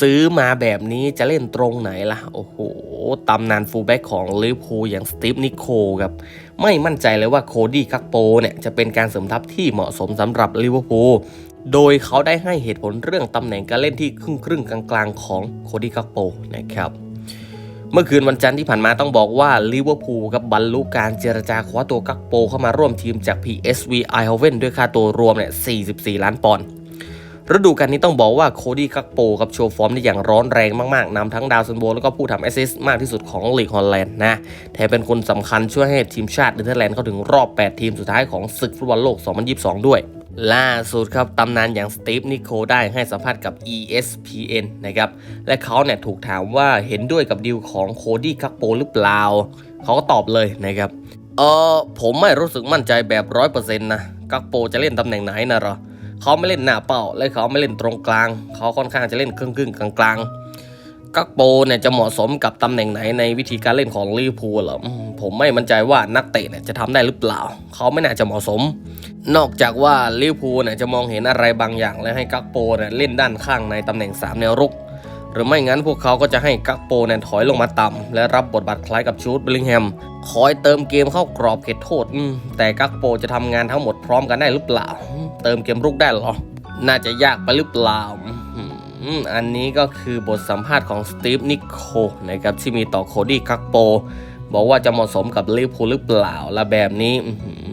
ซื้อมาแบบนี้จะเล่นตรงไหนล่ะ โอ้โห ตำนานฟูลแบ็กของลิเวอร์พูลอย่างสตีฟนิโคลครับ ไม่มั่นใจเลยว่าโคดี้คักโปเนี่ยจะเป็นการเสริมทัพที่เหมาะสมสำหรับลิเวอร์พูลโดยเขาได้ให้เหตุผลเรื่องตำแหน่งการเล่นที่ครึ่งครึ่งกลางๆของโคดี้คักโปนะครับเมื่อคืนวันจันทร์ที่ผ่านมาต้องบอกว่าลิเวอร์พูลกับบรรลุการเจรจาคว้าตัวกักโปเข้ามาร่วมทีมจาก PSV Eindhoven ด้วยค่าตัวรวมเนี่ย 44 ล้านปอนด์ ฤดูกาลนี้ต้องบอกว่าโคดี้กักโปกับโชว์ฟอร์มได้อย่างร้อนแรงมากๆนำทั้งดาวซันโบแล้วก็ผู้ทำแอสซิสต์มากที่สุดของลีกฮอลแลนด์นะแถมเป็นคนสำคัญช่วยให้ทีมชาติเนเธอร์แลนด์เข้าถึงรอบ 8 ทีมสุดท้ายของศึกฟุตบอลโลก 2022 ด้วยล่าสุดครับตำนานอย่างสตีฟนิโคลได้ให้สัมภาษณ์กับ ESPN นะครับ และเขาเนี่ยถูกถามว่าเห็นด้วยกับดีลของโคดี้กักโปหรือเปล่า เขาก็ตอบเลยนะครับ เออผมไม่รู้สึกมั่นใจแบบร้อยเปอร์เซ็นต์นะ กักโปจะเล่นตำแหน่งไหนนะหรอ เขาไม่เล่นหน้าเป้าและเขาไม่เล่นตรงกลาง เขาค่อนข้างจะเล่นครึ่งครึ่งๆกลางๆกักโปเนี่ยจะเหมาะสมกับตำแหน่งไหนในวิธีการเล่นของลิเวอร์พูลหรอผมไม่มั่นใจว่านักเตะเนี่ยจะทำได้หรือเปล่า เขาไม่น่าจะเหมาะสม นอกจากว่าลิเวอร์พูลเนี่ยจะมองเห็นอะไรบางอย่าง และให้กักโปเนี่ยเล่นด้านข้างในตำแหน่ง 3 แนวรุก หรือไม่งั้นพวกเขาก็จะให้กักโปเนี่ยถอยลงมาต่ำและรับบทบาทคล้ายกับชูดเบลลิงแฮมคอยเติมเกมเข้ากรอบเขตโทษแต่กักโปจะทำงานทั้งหมดพร้อมกันได้หรือเปล่า เติมเกมรุกได้หรอ น่าจะยากไปหรือเปล่าอันนี้ก็คือบทสัมภาษณ์ของสตีฟนิโคนะครับที่มีต่อโคดี้กักโป บอกว่าจะเหมาะสมกับลิเวอร์พูลหรือเปล่าและแบบนี้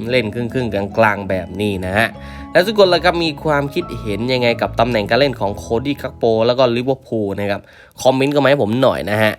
เล่นครึ่งๆกลางๆแบบนี้นะฮะแล้วทุกคนล่ะครับมีความคิดเห็นยังไงกับตำแหน่งการเล่นของโคดี้คักโปแล้วก็ลิเวอร์พูลนะครับ คอมเมนต์กันมาให้ผมหน่อยนะฮะ